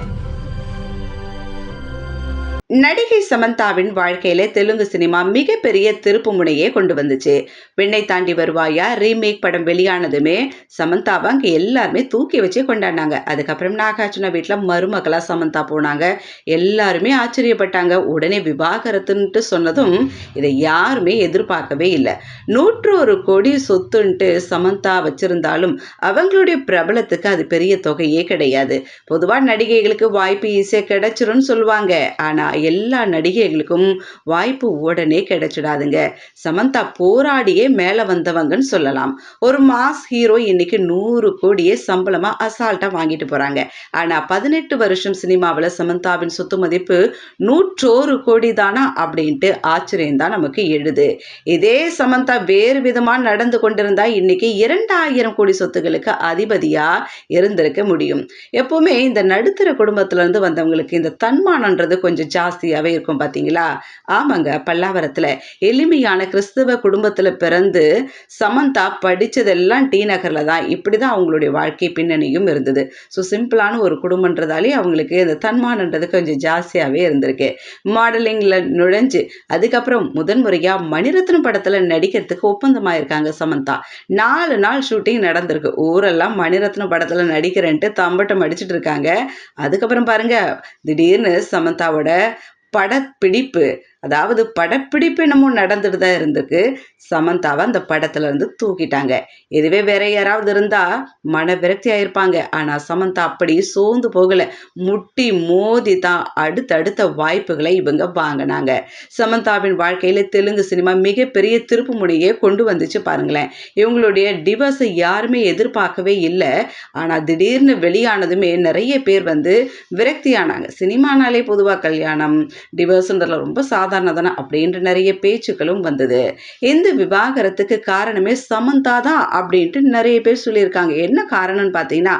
Thank you. நடிகை சமந்தாவின் வாழ்க்கையில Telugu cinema மிகப்பெரிய திருப்பு முனையே கொண்டு வந்துச்சு. வெண்ணை தாண்டி வருவாயா? ரீமேக் படம் வெளியானதுமே சமந்தாவை அங்கே எல்லாருமே தூக்கி வச்சே கொண்டாடினாங்க. அதுக்கப்புறம் நாகார்ஜுனா வீட்டில் மருமகளா சமந்தா போனாங்க. எல்லாருமே ஆச்சரியப்பட்டாங்க. உடனே விவாகரத்துன்ட்டு சொன்னதும் இதை யாருமே எதிர்பார்க்கவே இல்லை. நூற்றொரு கோடி சொத்துன்ட்டு சமந்தா வச்சிருந்தாலும் அவங்களுடைய பிரபலத்துக்கு அது பெரிய தொகையே கிடையாது. பொதுவாக நடிகைகளுக்கு வாய்ப்பு ஈஸியாக கிடைச்சிரும்னு சொல்லுவாங்க. ஆனால் எல்லா நடிகைகளுக்கும் வாய்ப்பு உடனே கிடைச்சிடாதுங்க. சமந்தா போராடியே மேலே வந்தவங்கன்னு சொல்லலாம். ஒரு மாஸ் ஹீரோ இன்னைக்கு நூறு கோடியே சம்பளமா அசால்ட்டா வாங்கிட்டு போறாங்க. ஆனா பதினெட்டு வருஷம் சினிமாவில் சமந்தாவின் சொத்து மதிப்பு நூற்றோரு கோடி தானா அப்படின்ட்டு ஆச்சரியம் தான் நமக்கு எழுது. இதே சமந்தா வேறு விதமா நடந்து கொண்டிருந்தா இன்னைக்கு இரண்டாயிரம் கோடி சொத்துகளுக்கு அதிபதியா இருந்திருக்க முடியும். எப்பவுமே இந்த நடுத்தர குடும்பத்துல இருந்து வந்தவங்களுக்கு இந்த தன்மானன்றது கொஞ்சம் ஜாஸ்தியாகவே இருக்கும் பார்த்தீங்களா ஆமாங்க பல்லாவரத்தில். எளிமையான கிறிஸ்தவ குடும்பத்தில் பிறந்து சமந்தா படித்ததெல்லாம் டி நகரில் தான். இப்படி தான் அவங்களுடைய வாழ்க்கை பின்னணியும் இருந்தது. ஸோ சிம்பிளான ஒரு குடும்பன்றதாலே அவங்களுக்கு இந்த தன்மானன்றது கொஞ்சம் ஜாஸ்தியாகவே இருந்திருக்கு. மாடலிங்கில் நுழைஞ்சு அதுக்கப்புறம் முதன் முறையாக மணிரத்னம் படத்தில் நடிக்கிறதுக்கு ஒப்பந்தமாயிருக்காங்க சமந்தா. நாலு நாள் ஷூட்டிங் நடந்திருக்கு. ஊரெல்லாம் மணிரத்னம் படத்தில் நடிக்கிறேன்ட்டு தம்பட்டம் அடிச்சிட்டு இருக்காங்க அதுக்கப்புறம் பாருங்க திடீர்னு சமந்தாவோட படப்பிடிப்பு. அதாவது படப்பிடிப்பு என்னமோ நடந்துட்டு தான் இருந்திருக்கு சமந்தாவை அந்த படத்துல இருந்து தூக்கிட்டாங்க. இதுவே வேற யாராவது இருந்தா மன விரக்தி ஆயிருப்பாங்க. ஆனா சமந்தா அப்படி சோர்ந்து போகல. முட்டி மோதி தான் அடுத்தடுத்த வாய்ப்புகளை இவங்க வாங்கினாங்க. சமந்தாவின் வாழ்க்கையில தெலுங்கு சினிமா மிகப்பெரிய திருப்பு முனையே கொண்டு வந்துச்சு பாருங்களேன். இவங்களுடைய டிவர்ஸை யாருமே எதிர்பார்க்கவே இல்லை. ஆனா திடீர்னு வெளியானதுமே நிறைய பேர் வந்து விரக்தியானாங்க. சினிமானாலே பொதுவாக கல்யாணம் டிவர்ஸ்ன்றதுல ரொம்ப சாதாரண சாதாரணதானா அப்படின்ற நிறைய பேச்சுக்களும் வந்தது. இந்த விவாகரத்துக்கு காரணமே சமந்தா தான் அப்படின்ட்டு நிறைய பேர் சொல்லியிருக்காங்க. என்ன காரணம்னு பார்த்தீங்கன்னா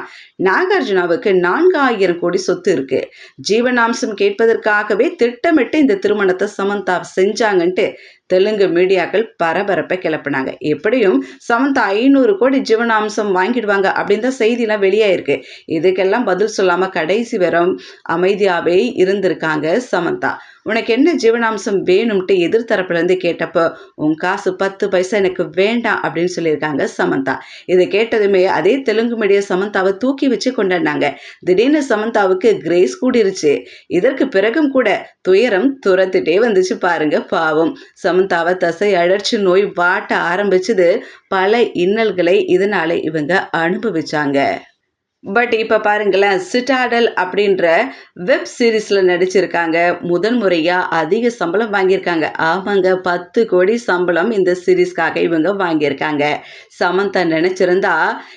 நாகார்ஜுனாவுக்கு நான்கு ஆயிரம் கோடி சொத்து இருக்கு. ஜீவனாம்சம் கேட்பதற்காகவே திட்டமிட்டு இந்த திருமணத்தை சமந்தா செஞ்சாங்கன்ட்டு தெலுங்கு மீடியாக்கள் பரபரப்பை கிளப்பினாங்க. எப்படியும் சமந்தா ஐநூறு கோடி ஜீவனாம்சம் வாங்கிடுவாங்க அப்படின்னு தான் செய்திலாம் வெளியாயிருக்கு. இதுக்கெல்லாம் பதில் சொல்லாமல் கடைசி வரம் அமைதியாகவே இருந்திருக்காங்க சமந்தா. உனக்கு என்ன ஜீவனாம்சம் வேணும்ட்டு எதிர்த்தரப்புலேருந்து கேட்டப்போ உன் காசு பத்து பைசா எனக்கு வேண்டாம் அப்படின்னு சொல்லியிருக்காங்க சமந்தா. இதை கேட்டதுமே அதே தெலுங்கு மீடிய சமந்தாவை தூக்கி வச்சு கொண்டாடினாங்க. திடீர்னு சமந்தாவுக்கு கிரேஸ் கூடிருச்சு. இதற்கு பிறகும் கூட துயரம் துரத்துட்டே வந்துச்சு பாருங்க பாவம். தவ தசை அழற்சி நோய் வாட்ட ஆரம்பிச்சது பல இன்னல்களை இதனால இவங்க அனுபவிச்சாங்க. பட் இப்போ பாருங்களேன் சிட்டாடல் அப்படின்ற வெப் சீரீஸில் நடிச்சிருக்காங்க. முதன் முறையாக அதிக சம்பளம் வாங்கியிருக்காங்க. ஆமாங்க பத்து கோடி சம்பளம் இந்த சீரீஸ்க்காக இவங்க வாங்கியிருக்காங்க. சமந்தா நினச்சிருந்தா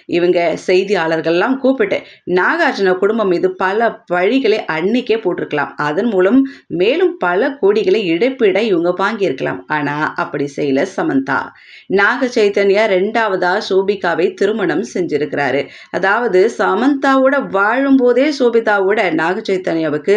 இவங்க செய்தியாளர்கள்லாம் கூப்பிட்டு நாகார்ஜுன குடும்பம் மீது பல வழிகளை அன்னைக்கே போட்டிருக்கலாம். அதன் மூலம் மேலும் பல கோடிகளை இழப்பீட இவங்க வாங்கியிருக்கலாம். ஆனால் அப்படி செய்யல சமந்தா. நாக சைத்தன்யா ரெண்டாவதாக சோபிகாவை திருமணம் செஞ்சிருக்கிறாரு. அதாவது அமந்தாவோட வாழும்போதே சோபிதாவோட நாக சைத்தன்யாவுக்கு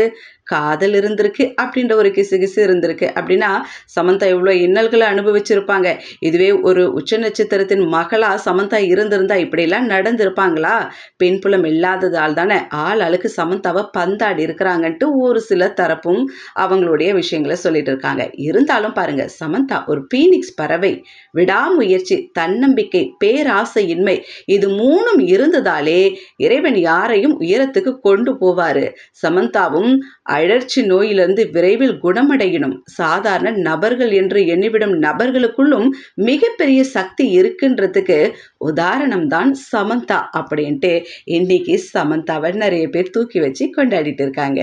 காதல் இருந்திருக்கு அப்படின்ற ஒரு கிசு கிசு இருந்திருக்கு. அப்படின்னா சமந்தா இவ்வளோ இன்னல்களை அனுபவிச்சிருப்பாங்க. இதுவே ஒரு உச்ச நட்சத்திரத்தின் மகளா சமந்தா இருந்திருந்தா இப்படிலாம் நடந்திருப்பாங்களா? பெண் புலம் இல்லாததால் தானே ஆள் அழுக்கு சமந்தாவை பந்தாடி இருக்கிறாங்கன்ட்டு ஒரு சில தரப்பும் அவங்களுடைய விஷயங்களை சொல்லிட்டு இருக்காங்க. இருந்தாலும் பாருங்க சமந்தா ஒரு பீனிக்ஸ் பறவை. விடாமுயற்சி தன்னம்பிக்கை பேராசையின்மை இது மூணும் இருந்ததாலே இறைவன் யாரையும் உயரத்துக்கு கொண்டு போவாரு. சமந்தாவும் அழற்சி நோயிலிருந்து விரைவில் குணமடையணும். சாதாரண நபர்கள் என்று எண்ணிவிடும் நபர்களுக்குள்ளும் மிகப்பெரிய சக்தி இருக்குன்றதுக்கு உதாரணம் தான் சமந்தா அப்படின்ட்டு. இன்னைக்கு சமந்தாவை நிறைய பேர் தூக்கி வச்சு கொண்டாடிட்டு இருக்காங்க.